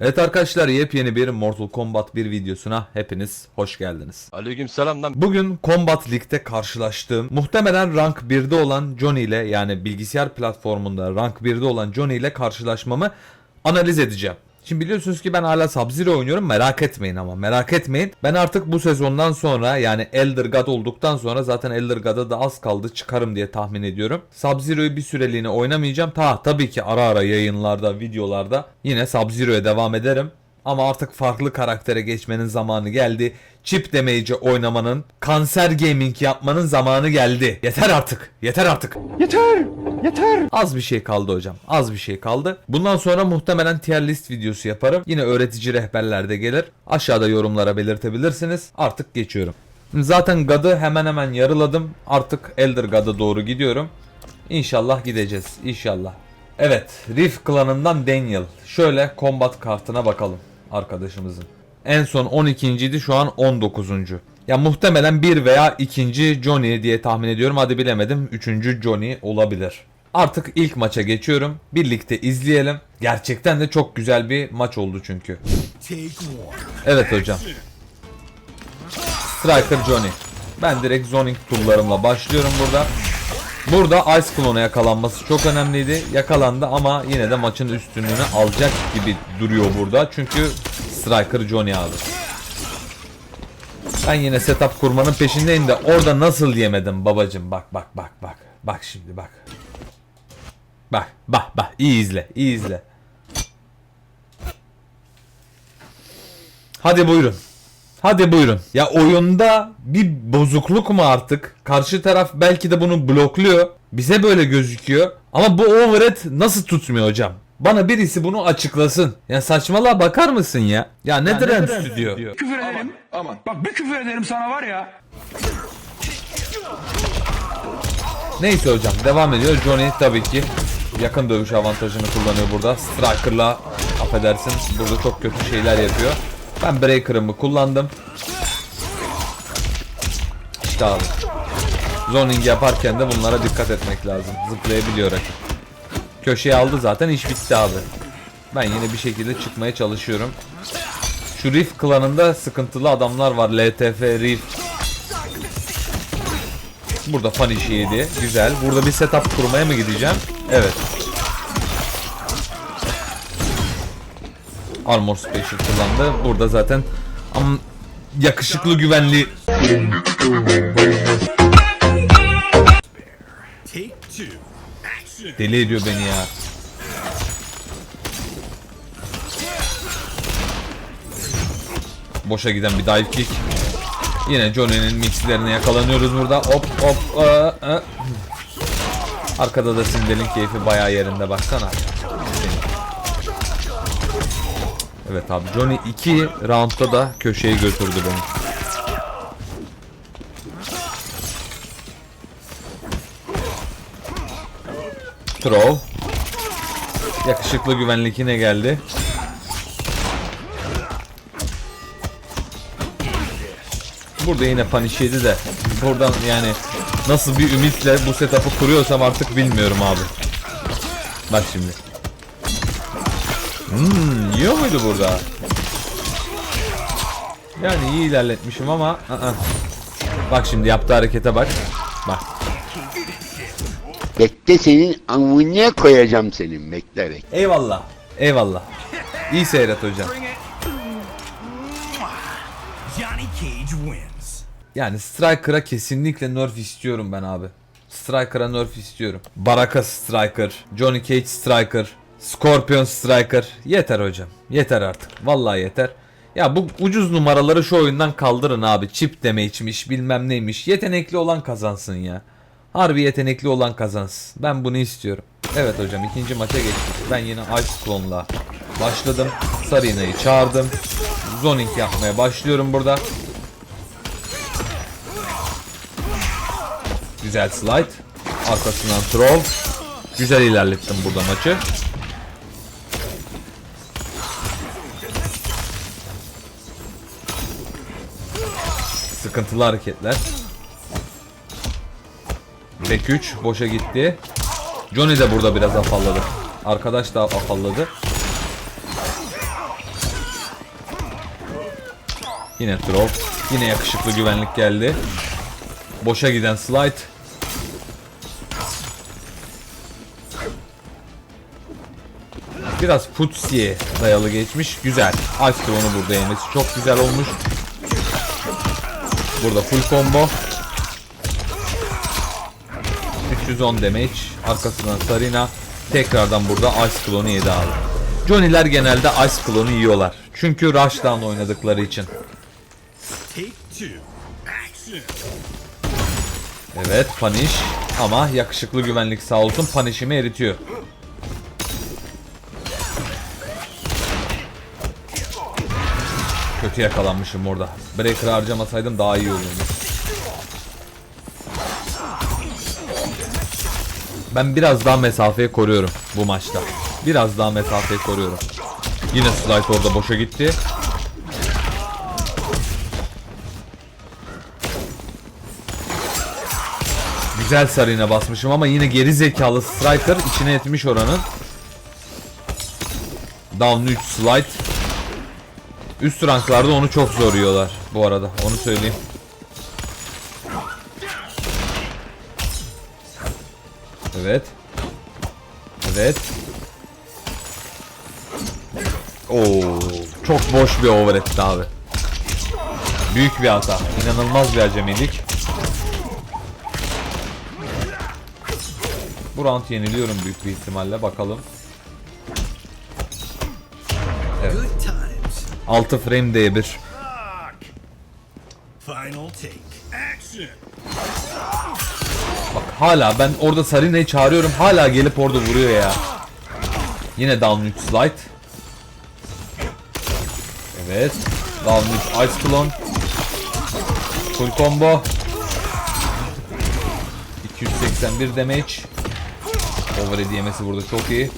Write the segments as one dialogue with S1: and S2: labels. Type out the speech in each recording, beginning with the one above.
S1: Evet arkadaşlar yepyeni bir Mortal Kombat 1 videosuna hepiniz hoş geldiniz.
S2: Aleyküm selam lan.
S1: Bugün Combat League'de karşılaştığım muhtemelen rank 1'de olan Johnny ile yani bilgisayar platformunda rank 1'de olan Johnny ile karşılaşmamı analiz edeceğim. Şimdi biliyorsunuz ki ben hala Sub-Zero oynuyorum merak etmeyin ama merak etmeyin. Ben artık bu sezondan sonra yani Elder God olduktan sonra zaten Elder God'a da az kaldı çıkarım diye tahmin ediyorum. Sub-Zero'yu bir süreliğine oynamayacağım. Ta tabii ki ara ara yayınlarda videolarda yine Sub-Zero'ya devam ederim. Ama artık farklı karaktere geçmenin zamanı geldi. Chip damage'i oynamanın, kanser gaming yapmanın zamanı geldi. Yeter artık. Yeter artık.
S3: Yeter! Yeter!
S1: Az bir şey kaldı hocam. Az bir şey kaldı. Bundan sonra muhtemelen tier list videosu yaparım. Yine öğretici rehberler de gelir. Aşağıda yorumlara belirtebilirsiniz. Artık geçiyorum. Zaten God'ı hemen hemen yarıladım. Artık Elder God'a doğru gidiyorum. İnşallah gideceğiz. İnşallah. Evet. Rift klanından Daniel. Şöyle combat kartına bakalım arkadaşımızın. En son 12. idi şu an 19. Ya muhtemelen bir veya ikinci Johnny diye tahmin ediyorum. Hadi bilemedim. Üçüncü Johnny olabilir. Artık ilk maça geçiyorum. Birlikte izleyelim. Gerçekten de çok güzel bir maç oldu çünkü. Evet hocam. Striker Johnny. Ben direkt zoning tool'larımla başlıyorum burada. Burada Ice Clone'a yakalanması çok önemliydi. Yakalandı ama yine de maçın üstünlüğünü alacak gibi duruyor burada. Çünkü Striker Johnny abi. Ben yine setup kurmanın peşindeyim de orada nasıl yemedim babacım. Bak bak bak bak. Bak şimdi bak. Bak bak bak iyi izle iyi izle. Hadi buyurun. Hadi buyurun. Ya oyunda bir bozukluk mu artık? Karşı taraf belki de bunu blokluyor. Bize böyle gözüküyor. Ama bu overhead nasıl tutmuyor hocam? Bana birisi bunu açıklasın. Ya saçmalığa bakar mısın ya? Ya nedir en stüdyo?
S3: Küfür ederim. Aman. Bak bir küfür ederim sana var ya.
S1: Neyse hocam devam ediyor. Johnny tabii ki yakın dövüş avantajını kullanıyor burada. Striker'la affedersin burada çok kötü şeyler yapıyor. Ben Breaker'ımı kullandım. İşte abi. Zoning yaparken de bunlara dikkat etmek lazım. Zıplayabiliyor rakip. Köşeye aldı zaten iş bitti abi. Ben yine bir şekilde çıkmaya çalışıyorum. Şu Rift klanında sıkıntılı adamlar var. LTF, Rift, Burada punish yedi. Güzel. Burada bir setup kurmaya mı gideceğim? Evet. Armor Special kullandı. Burada zaten am yakışıklı güvenli deli ediyor beni ya. Boşa giden bir dive kick. Yine Johnny'nin mixlerine yakalanıyoruz burada. Hop hop. aa, aa. Arkada da Sindel'in keyfi bayağı yerinde baksana. Evet abi Johnny 2 roundda da köşeyi götürdü beni. Throw. Yakışıklı güvenlik yine geldi. Burada yine punish yedi de buradan yani nasıl bir ümitle bu setup'ı kuruyorsam artık bilmiyorum abi. Bak şimdi. Hmm, yiyor muydu burada? Yani iyi ilerletmişim ama ı-ı. Bak şimdi yaptığı harekete bak. Bak.
S4: Bekle senin amına koyacağım senin bekle bekle.
S1: Eyvallah. Eyvallah. İyi seyret hocam.
S3: Johnny Cage wins.
S1: Yani Striker'a kesinlikle nerf istiyorum ben abi. Striker'a nerf istiyorum. Baraka Striker, Johnny Cage Striker, Scorpion Striker. Yeter hocam. Yeter artık. Vallahi yeter. Ya bu ucuz numaraları şu oyundan kaldırın abi. Chip demeçmiş bilmem neymiş. Yetenekli olan kazansın ya. Harbi yetenekli olan kazansın. Ben bunu istiyorum. Evet hocam ikinci maça geçtik. Ben yine Ice Clone'la başladım. Sarina'yı çağırdım. Zoning yapmaya başlıyorum burada. Güzel slide. Arkasından throw. Güzel ilerlettim burada maçı. Sıkıntılı hareketler. Back 3 boşa gitti. Johnny de burada biraz afalladı. Arkadaş da afalladı. Yine throw. Yine yakışıklı güvenlik geldi. Boşa giden slide. Biraz Putsi'ye dayalı geçmiş. Güzel. Ice onu burada yemesi çok güzel olmuş. Burada full combo. 310 damage. Arkasından Sarina. Tekrardan burada Ice Clone'u yedi abi. Johnny'ler genelde Ice Clone'u yiyorlar. Çünkü Rushdown oynadıkları için. Evet punish. Ama yakışıklı güvenlik sağ olsun punish'imi eritiyor. Kötü yakalanmışım orada. Breaker harcamasaydım daha iyi olurdu. Ben biraz daha mesafeyi koruyorum bu maçta. Biraz daha mesafeyi koruyorum. Yine slide orada boşa gitti. Güzel sarıyına basmışım ama yine geri zekalı striker içine etmiş oranın. Down 3 slide. Üst ranklarda onu çok zor yiyorlar bu arada onu söyleyeyim. Evet. Evet. Oo, çok boş bir over etti abi. Büyük bir hata. İnanılmaz bir acemilik. Bu round yeniliyorum büyük bir ihtimalle bakalım.
S3: Times.
S1: 6 frame D1.
S3: Rock. Final take. Action.
S1: Bak hala ben orada Sarina'yı çağırıyorum hala gelip orada vuruyor ya. Yine down 3 slide. Evet. Down 3 ice clone. Full combo. 281 damage. Overhead yemesi burada çok iyi.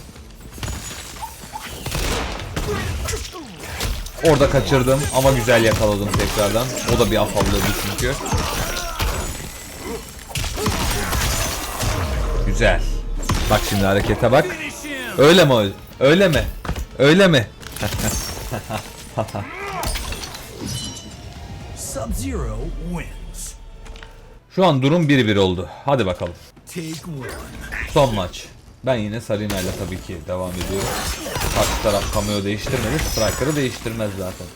S1: Orada kaçırdım ama güzel yakaladım tekrardan. O da bir afallıyordu çünkü. Güzel. Bak şimdi harekete bak. Öyle mi? öyle? Mi? Öyle mi?
S3: Sub-Zero wins.
S1: Şu an durum 1-1 oldu. Hadi bakalım. Son maç. Ben yine Sarina ile tabii ki devam ediyorum. Karşı taraf cameo değiştirmedi. Striker'ı değiştirmez zaten.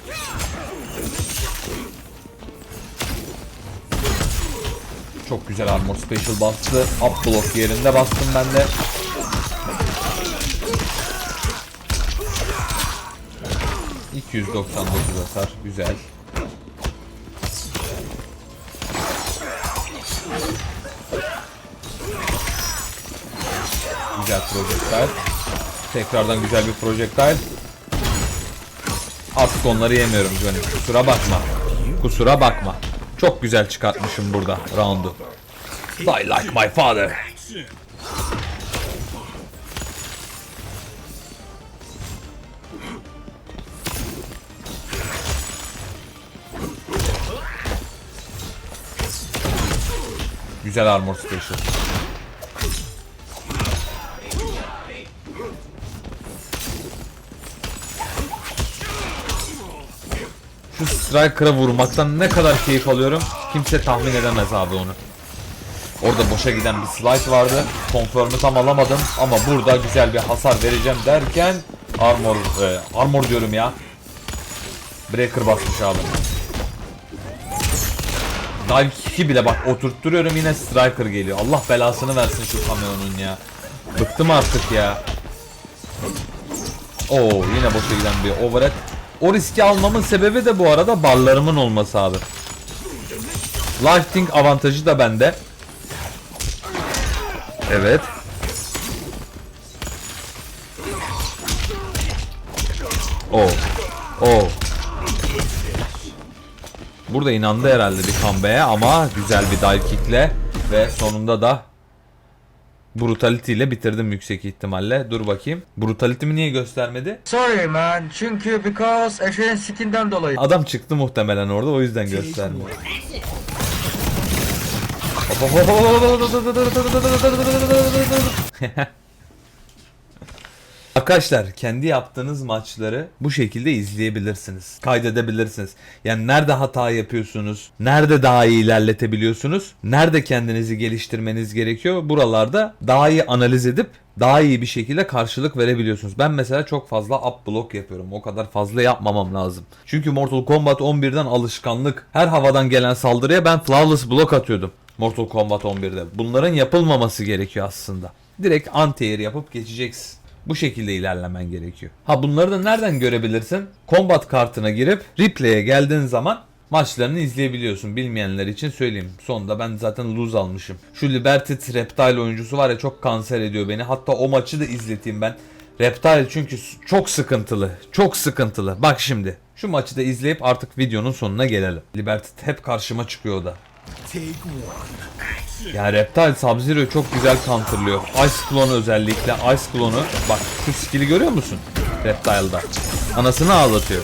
S1: Çok güzel armor special bastı. Up block yerinde bastım ben de. ...299 hasar. Güzel. Güzel projektile. Tekrardan güzel bir projektile. Artık onları yemiyorum Johnny. Kusura bakma. Kusura bakma. Çok güzel çıkartmışım burada roundu. Die like my father. Güzel armor special. Striker'a vurmaktan ne kadar keyif alıyorum kimse tahmin edemez abi onu. Orada boşa giden bir slide vardı. Confirm'ü tam alamadım ama burada güzel bir hasar vereceğim derken armor e, armor diyorum ya. Breaker basmış abi. Dive 2 bile bak oturtturuyorum yine striker geliyor. Allah belasını versin şu kamyonun ya. Bıktım artık ya. Oo yine boşa giden bir overhead. O riski almamın sebebi de bu arada barlarımın olması abi. Lifting avantajı da bende. Evet. Oo. Oo. Burada inandı herhalde bir comeback'e ama güzel bir dive kick'le ve sonunda da Brutality ile bitirdim yüksek ihtimalle. Dur bakayım. Brutality'mi niye göstermedi?
S2: Sorry man, çünkü because eşeğin sikinden dolayı.
S1: Adam çıktı muhtemelen orada o yüzden göstermiyor. Arkadaşlar kendi yaptığınız maçları bu şekilde izleyebilirsiniz. Kaydedebilirsiniz. Yani nerede hata yapıyorsunuz? Nerede daha iyi ilerletebiliyorsunuz? Nerede kendinizi geliştirmeniz gerekiyor? Buralarda daha iyi analiz edip daha iyi bir şekilde karşılık verebiliyorsunuz. Ben mesela çok fazla up block yapıyorum. O kadar fazla yapmamam lazım. Çünkü Mortal Kombat 11'den alışkanlık. Her havadan gelen saldırıya ben flawless block atıyordum. Mortal Kombat 11'de. Bunların yapılmaması gerekiyor aslında. Direkt anti-air yapıp geçeceksin. Bu şekilde ilerlemen gerekiyor. Ha bunları da nereden görebilirsin? Combat kartına girip replay'e geldiğin zaman maçlarını izleyebiliyorsun. Bilmeyenler için söyleyeyim. Sonunda ben zaten lose almışım. Şu Liberty Reptile oyuncusu var ya çok kanser ediyor beni. Hatta o maçı da izleteyim ben. Reptile çünkü çok sıkıntılı. Çok sıkıntılı. Bak şimdi. Şu maçı da izleyip artık videonun sonuna gelelim. Liberty hep karşıma çıkıyor da. Yani Reptile Sub-Zero'yu çok güzel counterlıyor. Ice Clone özellikle. Ice Clone'u bak şu skill'i görüyor musun? Reptile'da. Anasını ağlatıyor.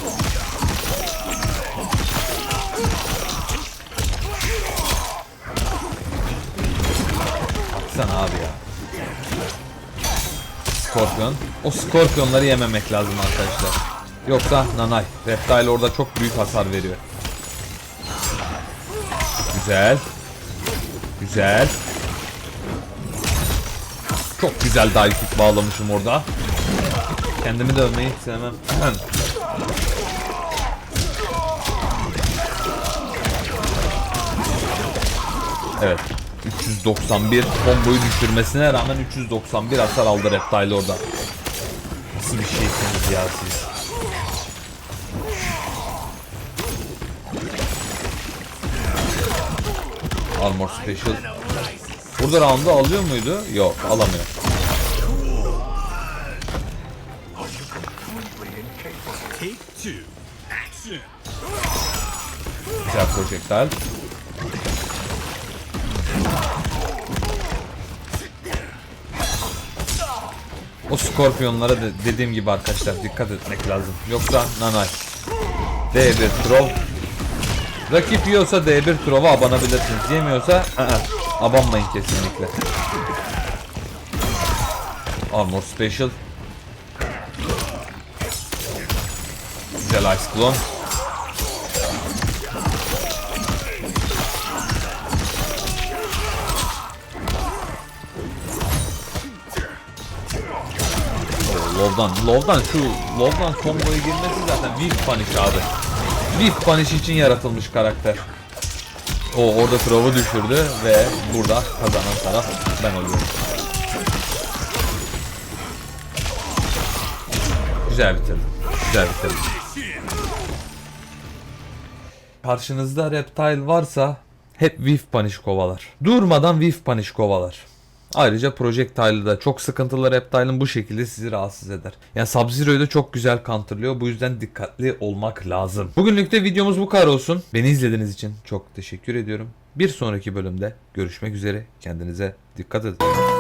S1: Baksana abi ya. Scorpion. O Scorpion'ları yememek lazım arkadaşlar. Yoksa nanay. Reptile orada çok büyük hasar veriyor. Güzel. Güzel. Çok güzel dive kick bağlamışım orada. Kendimi dövmeyi sevmem. evet. 391 komboyu düşürmesine rağmen 391 hasar aldı Reptile orada. Nasıl bir şeysiniz ya siz? Armor Special. Burada round'u alıyor muydu? Yok alamıyor. Güzel projektler. O skorpiyonlara da dediğim gibi arkadaşlar dikkat etmek lazım. Yoksa nanay. D1 throw. Rakip yiyorsa D1 throw'a abanabilirsiniz. Yemiyorsa ı-ı, abanmayın kesinlikle. Armor Special. Güzel Ice Clone. Oo, Low'dan, Low'dan şu Low'dan komboya girmesi zaten Whip Punish abi. Whip Punish için yaratılmış karakter. O orada Throw'u düşürdü ve burada kazanan taraf ben oluyorum. Güzel bitirdim. Güzel bitirdim. Karşınızda Reptile varsa hep Whiff Punish kovalar. Durmadan Whiff Punish kovalar. Ayrıca Projectile'ı da çok sıkıntılı Reptile'ın bu şekilde sizi rahatsız eder. Yani Sub-Zero'yu da çok güzel counterlıyor. Bu yüzden dikkatli olmak lazım. Bugünlük de videomuz bu kadar olsun. Beni izlediğiniz için çok teşekkür ediyorum. Bir sonraki bölümde görüşmek üzere. Kendinize dikkat edin.